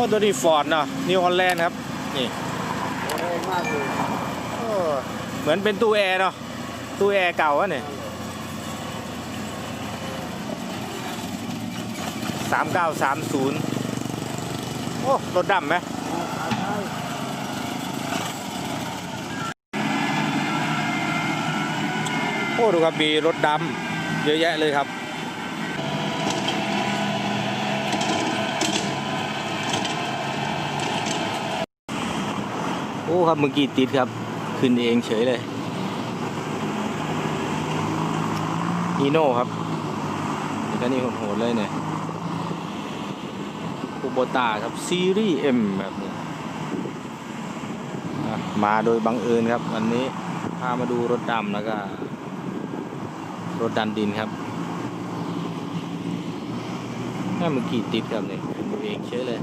อ้ตัวนี้ฟอร์ดเนาะนิวฮอลแลนด์ครับ นี่มากเลยเหมือนเป็นตู้แอร์เนาะตู้แอร์เก่าอะเนี่ยสามเก้าสามศูนย์โอ้รถดำไหมโอ้ดูครับมีรถดำเยอะแยะเลยครับ อ้ครับเมื่อกี้ติดครับ ขึ้นเองเฉยเลยนีโน่ครับแล้วก็นี่โหดเลยเนี่ยคูโบตาครับซีรีส์ M แบบนี้มาโดยบังเอิญครับ วันนี้พามาดูรถดำแล้วก็ รถดันดินครับแม่เมื่อกี้ติดครับเนี่ยขึนเองเฉยเลย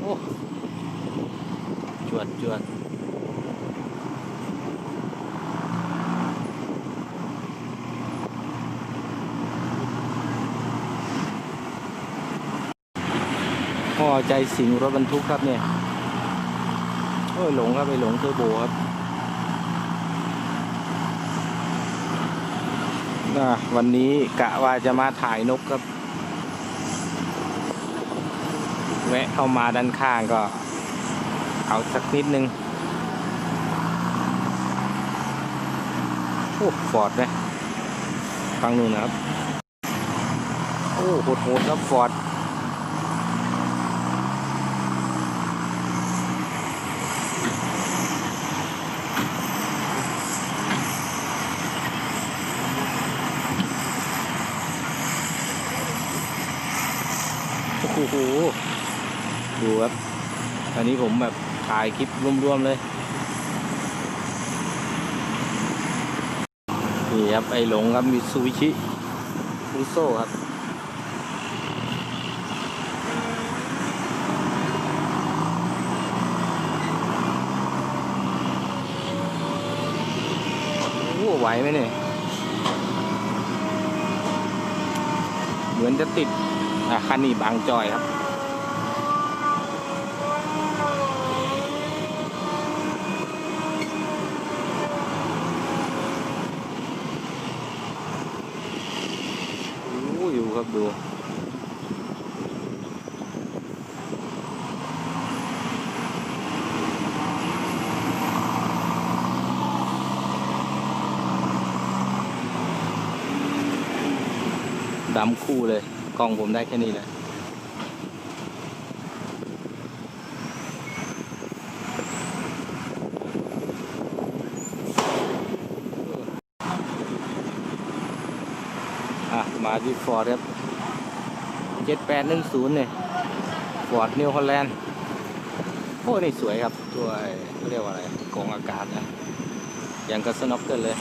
โอ้ วดจวดพ่อใจสิงรถบรรทุกครับเนี่ยโอ้ยหลงครับไปหลงเทอร์โบครับนะวันนี้กะว่าจะมาถ่ายนกครับ แวะเข้ามาด้านข้างก็ เอาสักนิดนึงโอ้ฟอร์ดนะฟังนู่นนะครับ โอ้โหดๆครับฟอร์ดโอ้โหดูครับ อันนี้ผมแบบ ถ่ายคลิปรวมๆเลยนี่ครับไอหลงครับมีซูบิชิฟูโซครับโอ้ไหวไหมเนี่ยเหมือนจะติดคันนี้บางจอยครับ โอ้อยู่ครับดูดำคู่เลย กล้องผมได้แค่นี้แหละาที่ฟอร์ดครับเจ็ดแปดหนึ่งศูนย์เนี่ยฟอร์ดนิวฮอลแลนด์โอ้นี่สวยครับตัวเขาเรียกว่าอะไรกองอากาศนะอย่างกับสน็อกเกิลเลย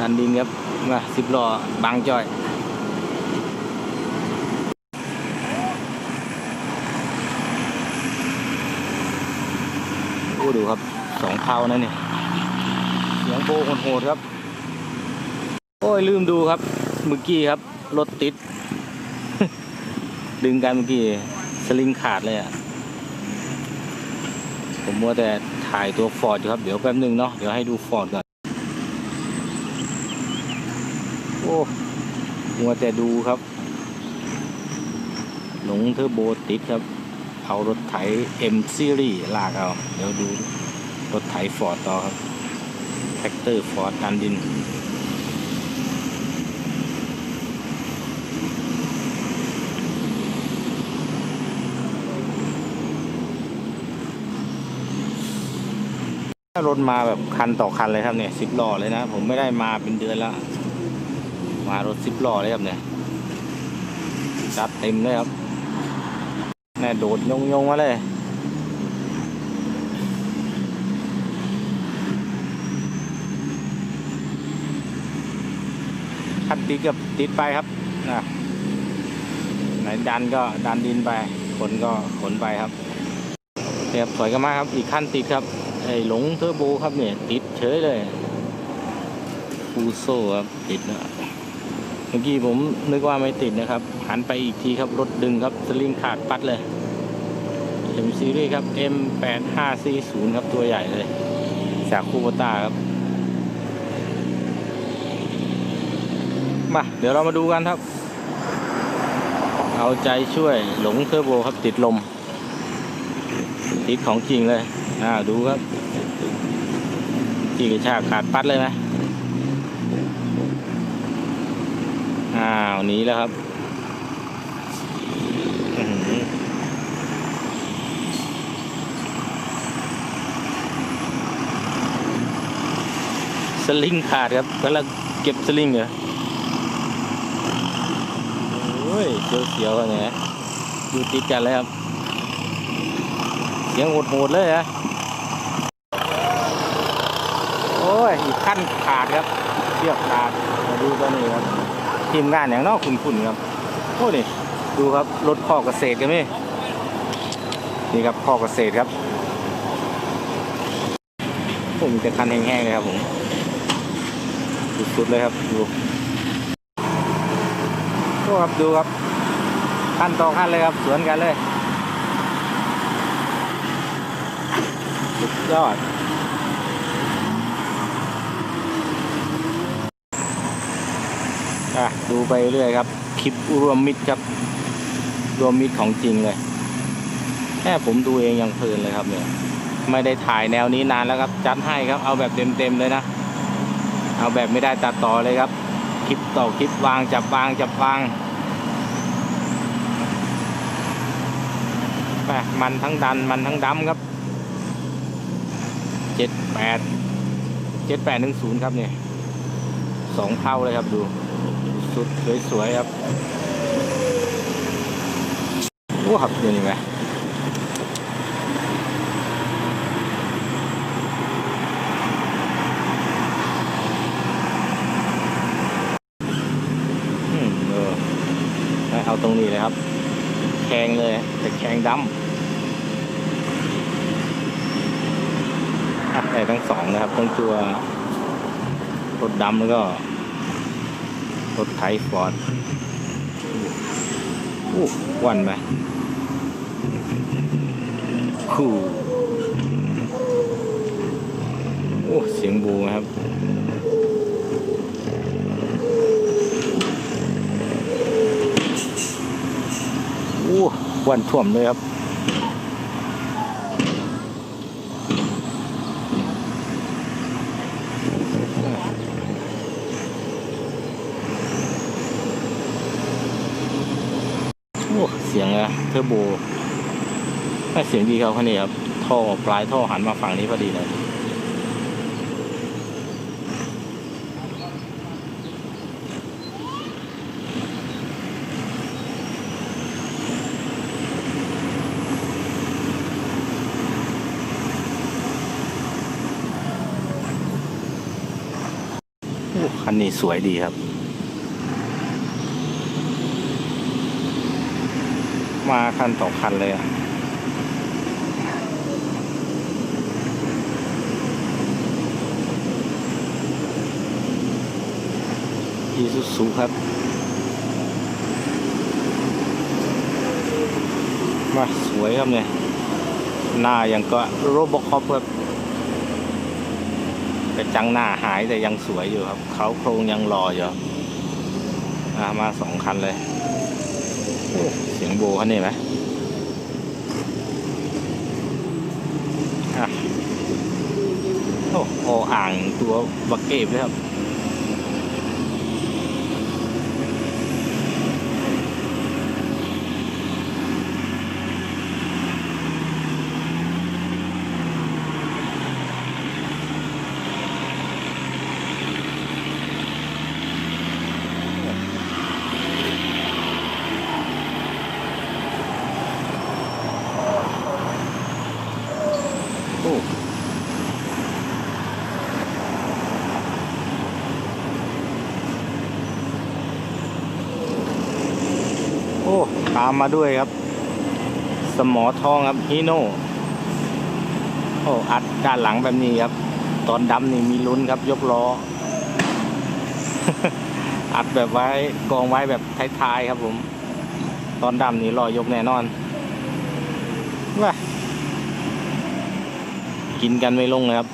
นันดินครับมาสิบล้อบางจอยโอ้ดูครับ สองเท้านะเนี่เสียงโบโหดครับ โอ้ยลืมดูครับเมื่อกี้ครับรถติด ดึงกันเมื่อกี้สลิงขาดเลยอะผมมัวแต่ถ่ายตัวฟอร์ดอยู่ครับเดี๋ยวแป๊บนึงเนาะเดี๋ยวให้ดูฟอร์ดก่อนโอ้มัวแต่ดูครับ หลงเทอร์โบติดครับ เอารถไถ M Series ลากเอา เดี๋ยวดู รถไถฟอร์ดต่อครับ แท็กเตอร์ฟอร์ดดันดิน รถมาแบบคันต่อคันเลยครับเนี่ยสิบล้อเลยนะ ผมไม่ได้มาเป็นเดือนแล้ว มารถสิบล้อเลยครับเนี่ยจัดเต็มเลยครับแน่โดดยงยงมาเลย ติดกับติดไปครับนะไหนดันก็ดันดินไป ขนก็ขนไปครับเรียบสวยกันมากครับ อีกขั้นติดครับไอ้หลงเทอร์โบครับเนี่ย ติดเฉยเลยฟูโซ่ครับติดนะเมื่อกี้ผมนึกว่าไม่ติดนะครับ หันไปอีกทีครับ รถดึงครับ สลิงขาดปัดเลย M ซีรีส์ครับ M8540 ครับ ตัวใหญ่เลย จากคูโบต้าครับ มาเดี๋ยวเรามาดูกันครับ เอาใจช่วยหลงเทอร์โบครับติดลม ติดของจริงเลยอ่าดูครับจีกระชากขาดปัดเลยไหมอ้าวหนีแล้วครับสลิงขาดครับกำลังเก็บสลิงเหรอ อ้ยเสียวๆกันเนี่ยอยู่ติดกันเลยครับ เสียงโหดๆเลยฮะโอ้ยอีกขั้นขาดครับเทียบขาดมาดูตัวนี้ครับทีมงานอย่างนอกคุณๆครับโอ้นี่ดูครับรถพ่อเกษตรกันไหมนี่ครับพ่อเกษตรครับผมมีแต่คันแห้งๆเลยครับผมสุดๆเลยครับดู ครับดูครับขั้นต่อขั้นเลยครับ สวนกันเลยสุดยอดอะดูไปเรื่อยครับ คลิปรวมมิตรครับ รวมมิตรของจริงเลย แค่ผมดูเองยังเพลินเลยครับเนี่ย ไม่ได้ถ่ายแนวนี้นานแล้วครับ จัดให้ครับ เอาแบบเต็มๆเลยนะ เอาแบบไม่ได้ตัดต่อเลยครับ คลิปต่อคลิปวางจับวางจับวาง มันทั้งดันมันทั้งดำครับเจ็ดแปดเจ็ดแปดหนึ่งศูนย์ครับเนี่ยสองเท่าเลยครับดู สุดสวยๆครับโอ้ครับดี๋ยวนี้ไหมเออเอาตรงนี้เลยครับ แข็งเลยแต่แข็งดำ อัพ ได้ทั้งสองนะครับทั้งตัวรถดำแล้วก็ รถไถฟอร์ดอู้วันไหมคู่โอ้เสียงบูนะครับโอ้วันท่วมเลยครับ โอ้ เสียงอะเทอร์โบไม่เสียงดีครับคันนี้ครับท่อปลายท่อหันมาฝั่งนี้พอดีเลยโอ้คันนี้สวยดีครับ มาคันต่อคันเลยอะอีซูซูครับ มาสวยครับเนี่ย หน้ายังก็โรบอคอปครับกระจังหน้าหายแต่ยังสวยอยู่ครับ เขาโครงยังรออยู่มาสองคันเลย เสียงโบเขาเนี่ไหมอะโอ้โออ่างตัวบักเก็บเลยครับ อ้ตามมาด้วยครับ สมอทองครับฮีโน่โอ้อัดด้านหลังแบบนี้ครับ ตอนดำนี่มีลุ้นครับยกล้อ อัดแบบไว้กองไว้แบบท้ายๆครับผม ตอนดำนี่รอยกแน่นอนว้ากินกันไม่ลงเลยครับ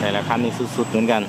แต่ละคันนี่สุดๆเหมือนกัน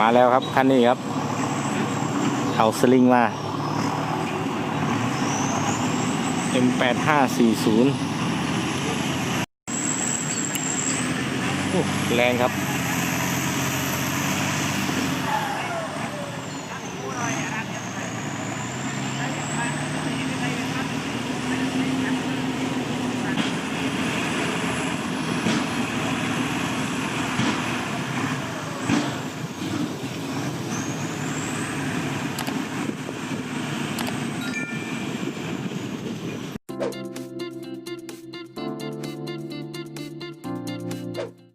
มาแล้วครับคันนี้ครับ เอาสลิงมา M8540 โอ้แรงครับ